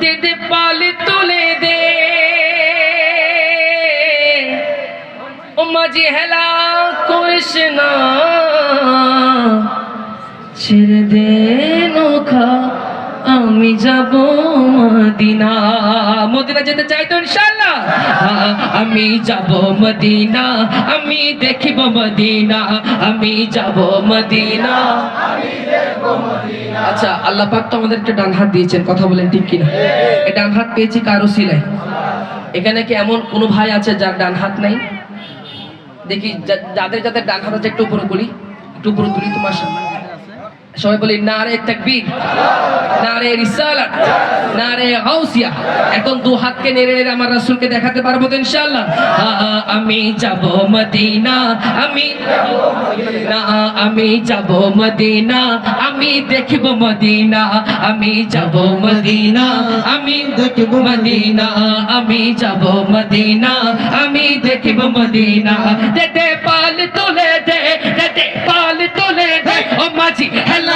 দে দে পাল তুলে দে। ও মাঝি হেলা করিস না। ছেড়ে দে নৌকা। আমি যাব মদিনা। মদিনা যেতে চাই তো ইনশাল্লাহ আমি যাব মদিনা, আমি দেখিব মদিনা, আমি যাব মদিনা। আচ্ছা আল্লাহ পাক তো আমাদের একটা ডান হাত দিয়েছেন, কথা বলেন ঠিক কিনা? এই ডান হাত পেয়েছি কারও সিলাই এখানে কি এমন কোন ভাই আছে যার ডান হাত নাই? দেখি যাদের যাদের ডান হাত আছে একটু উপরে তুলি একটু উপরে তুলি তোমার সামনে সবাই বলি, নারে তাকবীর, নারে রিসালাত, নারে গাউসিয়া। এখন দু হাতকে নেড়ে নেড়ে আমার রাসূলকে দেখাতে পারব তো ইনশাআল্লাহ। আমি যাব মদিনা, আমি না, আমি যাব মদিনা, আমি দেখব মদিনা, আমি যাব মদিনা, আমি দেখব মদিনা, আমি যাব মদিনা, আমি দেখব মদিনা। দে পাল তোলে দে ও মাঝি হেলা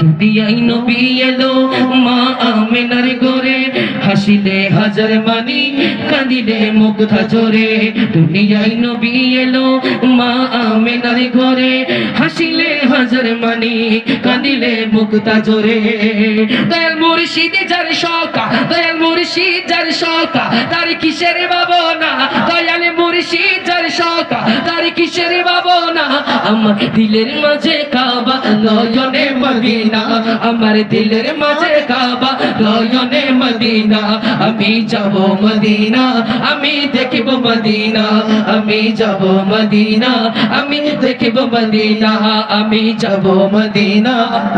দুনিয়াই নবী এলো মা আমেনার গোরে হাসিলে হাজার মানি কাঁদিলে মুগ্ধা জোরে দুনিয়াই নবী এলো মা আমেনার ঘরে। হাসিলে হাজার মানি কাঁদিলে মুক্তা জোরে দয়াল মুর্শিদ যার শোকা দয়াল মুর্শিদ যার শোকা তার কিসের ভাবনা? দয়াল মুর্শিদ যার শোকা তার কিসের ভাবনা? আমার দিলের মাঝে কাবা লয়নে মদিনা। আমার দিলের মাঝে কাবা লয়নে মদিনা। আমি যাব মদিনা, আমি দেখব মদিনা। আমি যাব মদিনা, আমি দেখব মদিনা। আমি যাব মদিনা,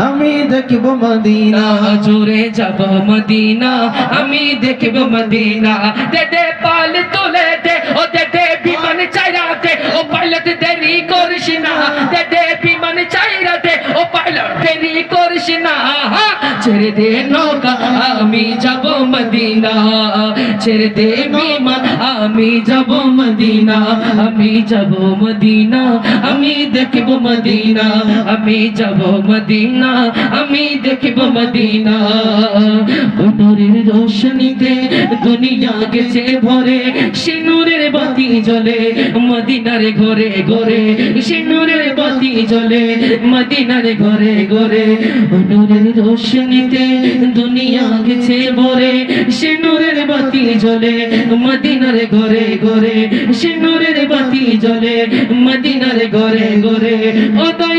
আমি দেখব মদিনা। মদিনা জুড়ে যাব মদিনা, আমি দেখব মদিনা। দে দে পাল তোলে দে, ও দে দে বিমান চাইরা দে, ও পাইলট দেরি করিস না দে দে চাই রাতে ও পাইলট। দেরি করিস না। ছেড়ে দে নৌকা, আমি যাব মদিনা। ছেড়ে দে বিমান, আমি যাব মদিনা। আমি যাব মদিনা, আমি দেখব মদিনা। আমি যাব মদিনা, আমি দেখব মদিনা। নূরের রোশনীতে দুনিয়া গেছে ভরে সিনুরের বাতি জ্বলে, মদিনার ঘরে ঘরে। সিনুরের বাতি জ্বলে, মদিনার ঘরে ঘরে। নূরের রোশনীতে দুনিয়া গেছে বরে সিনুরের বাতি জ্বলে, মদিনার ঘরে ঘরে সিনুরের বাতি জ্বলে, মদিনার ঘরে ঘরে। ও দয়াল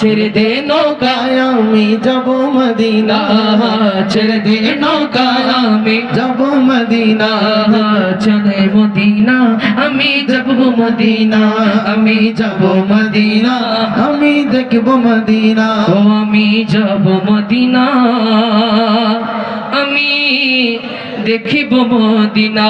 ছেড়ে দে নৌকা আমি যাব মদিনা। ছেড়ে দে নৌকা আমি যাব মদিনা। চলে মদিনা, আমি যাব মদিনা। আমি যাব মদিনা, আমি দেখব মদিনা। ও আমি যাব মদিনা, আমি দেখিব মদিনা।